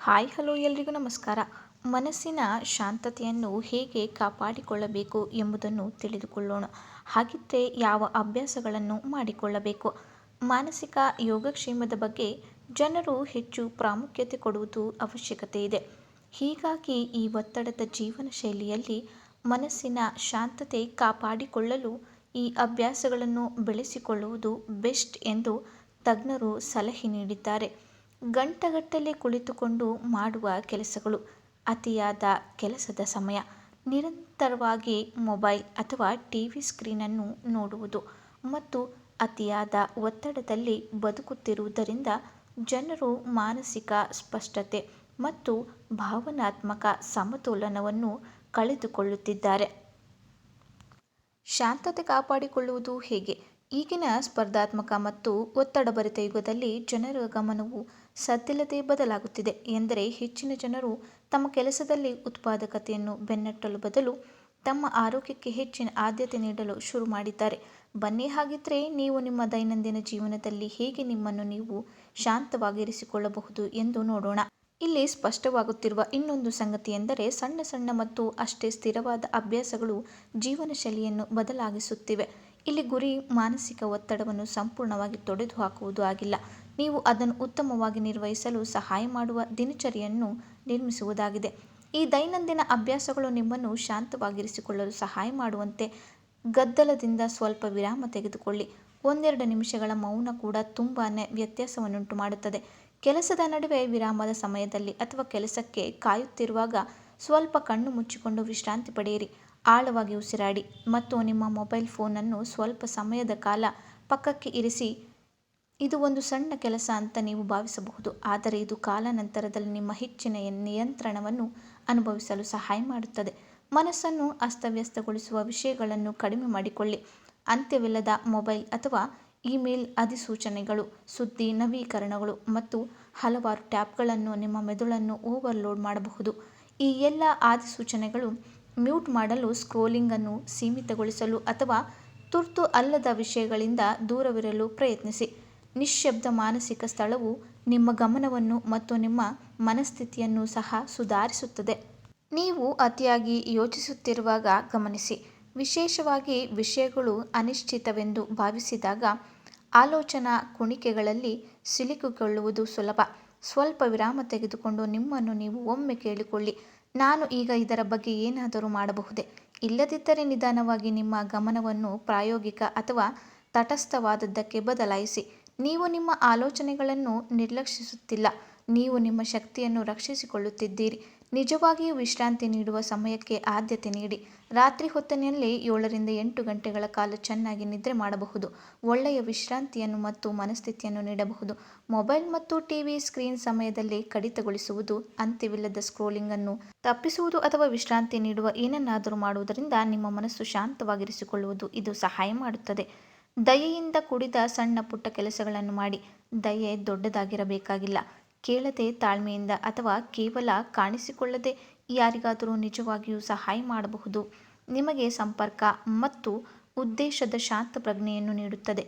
Hi, hello ಎಲ್ರಿಗೂ ನಮಸ್ಕಾರ. ಮನಸ್ಸಿನ ಶಾಂತತೆಯನ್ನು ಹೇಗೆ ಕಾಪಾಡಿಕೊಳ್ಳಬೇಕು ಎಂಬುದನ್ನು ತಿಳಿದುಕೊಳ್ಳೋಣ. ಹಾಗಿದ್ದೇ ಯಾವ ಅಭ್ಯಾಸಗಳನ್ನು ಮಾಡಿಕೊಳ್ಳಬೇಕು? ಮಾನಸಿಕ ಯೋಗಕ್ಷೇಮದ ಬಗ್ಗೆ ಜನರು ಹೆಚ್ಚು ಪ್ರಾಮುಖ್ಯತೆ ಕೊಡುವುದು ಅವಶ್ಯಕತೆ ಇದೆ. ಹೀಗಾಗಿ ಈ ಒತ್ತಡದ ಜೀವನ ಶೈಲಿಯಲ್ಲಿ ಮನಸ್ಸಿನ ಶಾಂತತೆ ಕಾಪಾಡಿಕೊಳ್ಳಲು ಈ ಅಭ್ಯಾಸಗಳನ್ನು ಬೆಳೆಸಿಕೊಳ್ಳುವುದು ಬೆಸ್ಟ್ ಎಂದು ತಜ್ಞರು ಸಲಹೆ ನೀಡಿದ್ದಾರೆ. ಗಂಟಗಟ್ಟಲೆ ಕುಳಿತುಕೊಂಡು ಮಾಡುವ ಕೆಲಸಗಳು. ಅತಿಯಾದ ಕೆಲಸದ ಸಮಯ. ನಿರಂತರವಾಗಿ ಮೊಬೈಲ್ ಅಥವಾ ಟಿವಿ ಸ್ಕ್ರೀನನ್ನು ನೋಡುವುದು ಮತ್ತು ಅತಿಯಾದ ಒತ್ತಡದಲ್ಲಿ ಬದುಕುತ್ತಿರುವುದರಿಂದ ಜನರು ಮಾನಸಿಕ ಸ್ಪಷ್ಟತೆ ಮತ್ತು ಭಾವನಾತ್ಮಕ ಸಮತೋಲನವನ್ನು ಕಳೆದುಕೊಳ್ಳುತ್ತಿದ್ದಾರೆ. ಶಾಂತತೆ ಕಾಪಾಡಿಕೊಳ್ಳುವುದು ಹೇಗೆ? ಈಗಿನ ಸ್ಪರ್ಧಾತ್ಮಕ ಮತ್ತು ಒತ್ತಡಭರಿತ ಯುಗದಲ್ಲಿ ಜನರ ಗಮನವು ಸದ್ದಿಲ್ಲದೆ ಬದಲಾಗುತ್ತಿದೆ ಎಂದರೆ ಹೆಚ್ಚಿನ ಜನರು ತಮ್ಮ ಕೆಲಸದಲ್ಲಿ ಉತ್ಪಾದಕತೆಯನ್ನು ಬೆನ್ನಟ್ಟಲು ಬದಲು ತಮ್ಮ ಆರೋಗ್ಯಕ್ಕೆ ಹೆಚ್ಚಿನ ಆದ್ಯತೆ ನೀಡಲು ಶುರು ಮಾಡಿದ್ದಾರೆ. ಬನ್ನಿ ಹಾಗಿದ್ರೆ ನೀವು ನಿಮ್ಮ ದೈನಂದಿನ ಜೀವನದಲ್ಲಿ ಹೇಗೆ ನಿಮ್ಮನ್ನು ನೀವು ಶಾಂತವಾಗಿರಿಸಿಕೊಳ್ಳಬಹುದು ಎಂದು ನೋಡೋಣ. ಇಲ್ಲಿ ಸ್ಪಷ್ಟವಾಗುತ್ತಿರುವ ಇನ್ನೊಂದು ಸಂಗತಿ ಎಂದರೆ ಸಣ್ಣ ಸಣ್ಣ ಮತ್ತು ಅಷ್ಟೇ ಸ್ಥಿರವಾದ ಅಭ್ಯಾಸಗಳು ಜೀವನ ಶೈಲಿಯನ್ನು ಬದಲಾಗಿಸುತ್ತಿವೆ. ಇಲ್ಲಿ ಗುರಿ, ಮಾನಸಿಕ ಒತ್ತಡವನ್ನು ಸಂಪೂರ್ಣವಾಗಿ ತೊಡೆದು ಹಾಕುವುದು ಆಗಿಲ್ಲ. ನೀವು ಅದನ್ನು ಉತ್ತಮವಾಗಿ ನಿರ್ವಹಿಸಲು ಸಹಾಯ ಮಾಡುವ ದಿನಚರಿಯನ್ನು ನಿರ್ಮಿಸುವುದಾಗಿದೆ. ಈ ದೈನಂದಿನ ಅಭ್ಯಾಸಗಳು ನಿಮ್ಮನ್ನು ಶಾಂತವಾಗಿರಿಸಿಕೊಳ್ಳಲು ಸಹಾಯ ಮಾಡುವಂತೆ ಗದ್ದಲದಿಂದ ಸ್ವಲ್ಪ ವಿರಾಮ ತೆಗೆದುಕೊಳ್ಳಿ. ಒಂದೆರಡು ನಿಮಿಷಗಳ ಮೌನ ಕೂಡ ತುಂಬಾ ವ್ಯತ್ಯಾಸವನ್ನುಂಟು ಮಾಡುತ್ತದೆ. ಕೆಲಸದ ನಡುವೆ ವಿರಾಮದ ಸಮಯದಲ್ಲಿ ಅಥವಾ ಕೆಲಸಕ್ಕೆ ಕಾಯುತ್ತಿರುವಾಗ ಸ್ವಲ್ಪ ಕಣ್ಣು ಮುಚ್ಚಿಕೊಂಡು ವಿಶ್ರಾಂತಿ ಪಡೆಯಿರಿ. ಆಳವಾಗಿ ಉಸಿರಾಡಿ. ಮತ್ತು ನಿಮ್ಮ ಮೊಬೈಲ್ ಫೋನನ್ನು ಸ್ವಲ್ಪ ಸಮಯದ ಕಾಲ ಪಕ್ಕಕ್ಕೆ ಇರಿಸಿ ಇದು ಒಂದು ಸಣ್ಣ ಕೆಲಸ ಅಂತ ನೀವು ಭಾವಿಸಬಹುದು. ಆದರೆ ಇದು ಕಾಲಾನಂತರದಲ್ಲಿ ನಿಮ್ಮ ಹೆಚ್ಚಿನ ನಿಯಂತ್ರಣವನ್ನು ಅನುಭವಿಸಲು ಸಹಾಯ ಮಾಡುತ್ತದೆ. ಮನಸ್ಸನ್ನು ಅಸ್ತವ್ಯಸ್ತಗೊಳಿಸುವ ವಿಷಯಗಳನ್ನು ಕಡಿಮೆ ಮಾಡಿಕೊಳ್ಳಿ. ಅಂತ್ಯವಿಲ್ಲದ ಮೊಬೈಲ್ ಅಥವಾ ಇಮೇಲ್ ಅಧಿಸೂಚನೆಗಳು, ಸುದ್ದಿ ನವೀಕರಣಗಳು ಮತ್ತು ಹಲವಾರು ಟ್ಯಾಬ್ಗಳನ್ನು ನಿಮ್ಮ ಮೆದುಳನ್ನು ಓವರ್ಲೋಡ್ ಮಾಡಬಹುದು. ಈ ಎಲ್ಲ ಅಧಿಸೂಚನೆಗಳು ಮ್ಯೂಟ್ ಮಾಡಲು ಸ್ಕ್ರೋಲಿಂಗನ್ನು ಸೀಮಿತಗೊಳಿಸಲು ಅಥವಾ ತುರ್ತು ಅಲ್ಲದ ವಿಷಯಗಳಿಂದ ದೂರವಿರಲು ಪ್ರಯತ್ನಿಸಿ. ನಿಶ್ಶಬ್ದ ಮಾನಸಿಕ ಸ್ಥಳವು ನಿಮ್ಮ ಗಮನವನ್ನು ಮತ್ತು ನಿಮ್ಮ ಮನಸ್ಥಿತಿಯನ್ನು ಸಹ ಸುಧಾರಿಸುತ್ತದೆ. ನೀವು ಅತಿಯಾಗಿ ಯೋಚಿಸುತ್ತಿರುವಾಗ ಗಮನಿಸಿ, ವಿಶೇಷವಾಗಿ ವಿಷಯಗಳು ಅನಿಶ್ಚಿತವೆಂದು ಭಾವಿಸಿದಾಗ ಆಲೋಚನಾ ಕುಣಿಕೆಗಳಲ್ಲಿ ಸಿಲುಕಿಕೊಳ್ಳುವುದು ಸುಲಭ. ಸ್ವಲ್ಪ ವಿರಾಮ ತೆಗೆದುಕೊಂಡು ನಿಮ್ಮನ್ನು ನೀವು ಒಮ್ಮೆ ಕೇಳಿಕೊಳ್ಳಿ. ನಾನು ಈಗ ಇದರ ಬಗ್ಗೆ ಏನಾದರೂ ಮಾಡಬಹುದೇ? ಇಲ್ಲದಿದ್ದರೆ ನಿಧಾನವಾಗಿ ನಿಮ್ಮ ಗಮನವನ್ನು ಪ್ರಾಯೋಗಿಕ ಅಥವಾ ತಟಸ್ಥವಾದದ್ದಕ್ಕೆ ಬದಲಾಯಿಸಿ. ನೀವು ನಿಮ್ಮ ಆಲೋಚನೆಗಳನ್ನು ನಿರ್ಲಕ್ಷಿಸುತ್ತಿಲ್ಲ. ನೀವು ನಿಮ್ಮ ಶಕ್ತಿಯನ್ನು ರಕ್ಷಿಸಿಕೊಳ್ಳುತ್ತಿದ್ದೀರಿ. ನಿಜವಾಗಿಯೂ ವಿಶ್ರಾಂತಿ ನೀಡುವ ಸಮಯಕ್ಕೆ ಆದ್ಯತೆ ನೀಡಿ. ರಾತ್ರಿ ಹೊತ್ತಿನಲ್ಲಿ ಏಳರಿಂದ ಎಂಟು ಗಂಟೆಗಳ ಕಾಲ ಚೆನ್ನಾಗಿ ನಿದ್ರೆ ಮಾಡಬಹುದು. ಒಳ್ಳೆಯ ವಿಶ್ರಾಂತಿಯನ್ನು ಮತ್ತು ಮನಸ್ಥಿತಿಯನ್ನು ನೀಡಬಹುದು. ಮೊಬೈಲ್ ಮತ್ತು ಟಿವಿ ಸ್ಕ್ರೀನ್ ಸಮಯದಲ್ಲಿ ಕಡಿತಗೊಳಿಸುವುದು, ಅಂತ್ಯವಿಲ್ಲದ ಸ್ಕ್ರೋಲಿಂಗನ್ನು ತಪ್ಪಿಸುವುದು ಅಥವಾ ವಿಶ್ರಾಂತಿ ನೀಡುವ ಏನನ್ನಾದರೂ ಮಾಡುವುದರಿಂದ ನಿಮ್ಮ ಮನಸ್ಸು ಶಾಂತವಾಗಿರಿಸಿಕೊಳ್ಳುವುದು ಇದು ಸಹಾಯ ಮಾಡುತ್ತದೆ. ದಯೆಯಿಂದ ಕೂಡಿದ ಸಣ್ಣ ಪುಟ್ಟ ಕೆಲಸಗಳನ್ನು ಮಾಡಿ. ದಯೆ ದೊಡ್ಡದಾಗಿರಬೇಕಾಗಿಲ್ಲ. ಕೇಳದೆ ತಾಳ್ಮೆಯಿಂದ ಅಥವಾ ಕೇವಲ ಕಾಣಿಸಿಕೊಳ್ಳದೆ ಯಾರಿಗಾದರೂ ನಿಜವಾಗಿಯೂ ಸಹಾಯ ಮಾಡಬಹುದು. ನಿಮಗೆ ಸಂಪರ್ಕ ಮತ್ತು ಉದ್ದೇಶದ ಶಾಂತ ಪ್ರಜ್ಞೆಯನ್ನು ನೀಡುತ್ತದೆ.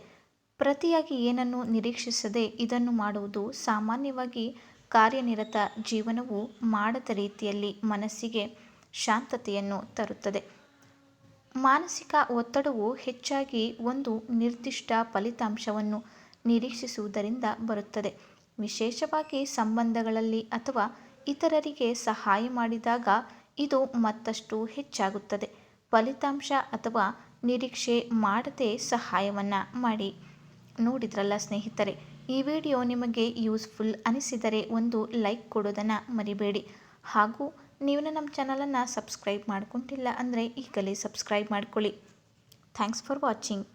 ಪ್ರತಿಯಾಗಿ ಏನನ್ನು ನಿರೀಕ್ಷಿಸದೆ ಇದನ್ನು ಮಾಡುವುದು ಸಾಮಾನ್ಯವಾಗಿ ಕಾರ್ಯನಿರತ ಜೀವನವು ಮಾಡದ ರೀತಿಯಲ್ಲಿ ಮನಸ್ಸಿಗೆ ಶಾಂತತೆಯನ್ನು ತರುತ್ತದೆ. ಮಾನಸಿಕ ಒತ್ತಡವು ಹೆಚ್ಚಾಗಿ ಒಂದು ನಿರ್ದಿಷ್ಟ ಫಲಿತಾಂಶವನ್ನು ನಿರೀಕ್ಷಿಸುವುದರಿಂದ ಬರುತ್ತದೆ. ವಿಶೇಷವಾಗಿ ಸಂಬಂಧಗಳಲ್ಲಿ ಅಥವಾ ಇತರರಿಗೆ ಸಹಾಯ ಮಾಡಿದಾಗ ಇದು ಮತ್ತಷ್ಟು ಹೆಚ್ಚಾಗುತ್ತದೆ. ಫಲಿತಾಂಶ ಅಥವಾ ನಿರೀಕ್ಷೆ ಮಾಡದೆ ಸಹಾಯವನ್ನು ಮಾಡಿ. ನೋಡಿದ್ರಲ್ಲ ಸ್ನೇಹಿತರೆ, ಈ ವಿಡಿಯೋ ನಿಮಗೆ ಯೂಸ್ಫುಲ್ ಅನಿಸಿದರೆ ಒಂದು ಲೈಕ್ ಕೊಡೋದನ್ನು ಮರಿಬೇಡಿ. ಹಾಗೂ ನೀವು ನಮ್ಮ ಚಾನಲನ್ನು ಸಬ್ಸ್ಕ್ರೈಬ್ ಮಾಡ್ಕೊಂಡಿಲ್ಲ ಅಂದರೆ ಈಗಲೇ ಸಬ್ಸ್ಕ್ರೈಬ್ ಮಾಡ್ಕೊಳ್ಳಿ. Thanks for watching.